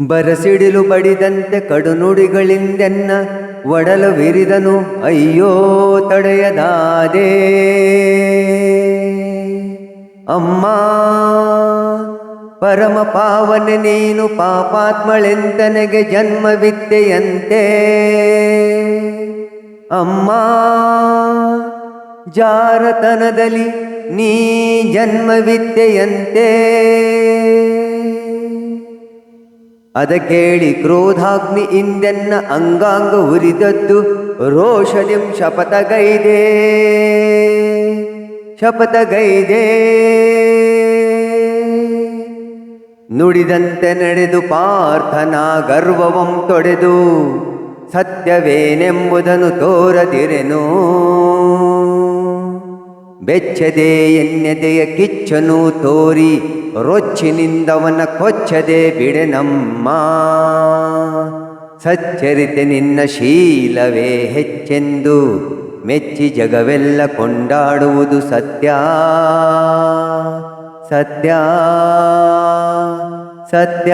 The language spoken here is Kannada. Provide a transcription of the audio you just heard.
ಬರಸಿಡಿಲು ಬಡಿದಂತೆ ಕಡುನುಡಿಗಳಿಂದೆನ್ನ ಒಡಲು ವಿರಿದನು, ಅಯ್ಯೋ, ತಡೆಯದಾದೆ. ಅಮ್ಮ, ಪರಮ ಪಾವನೆ ನೀನು ಪಾಪಾತ್ಮಳೆಂತನೆಗೆ ಜನ್ಮವಿದ್ದೆಯಂತೆ ಅಮ್ಮ, ಜಾರತನದಲ್ಲಿ ನೀ ಜನ್ಮವಿದ್ದೆಯಂತೆ ಅದ ಕೇಳಿ ಕ್ರೋಧಾಗ್ನಿ ಇಂದೆನ್ನ ಅಂಗಾಂಗ ಉರಿದದ್ದು ರೋಷದಿಂ ಶಪಥಗೈದೆ. ಶಪಥಗೈದೆ. ನುಡಿದಂತೆ ನಡೆದು ಪಾರ್ಥನ ಗರ್ವವಂ ತೊಡೆದು ಸತ್ಯವೇನೆಂಬುದನ್ನು ತೋರದಿರೆನು. ಬೆಚ್ಚದೆ ಎನ್ನೆದೆಯ ಕಿಚ್ಚನು ತೋರಿ, ರೊಚ್ಚಿನಿಂದವನ ಕೊಚ್ಚದೆ ಬಿಡೆನಮ್ಮ ಸಚ್ಚರಿತೆ ನಿನ್ನ ಶೀಲವೇ ಹೆಚ್ಚೆಂದು, ಮೆಚ್ಚಿ ಜಗವೆಲ್ಲ ಕೊಂಡಾಡುವುದು ಸತ್ಯ. ಸತ್ಯ. ಸತ್ಯ.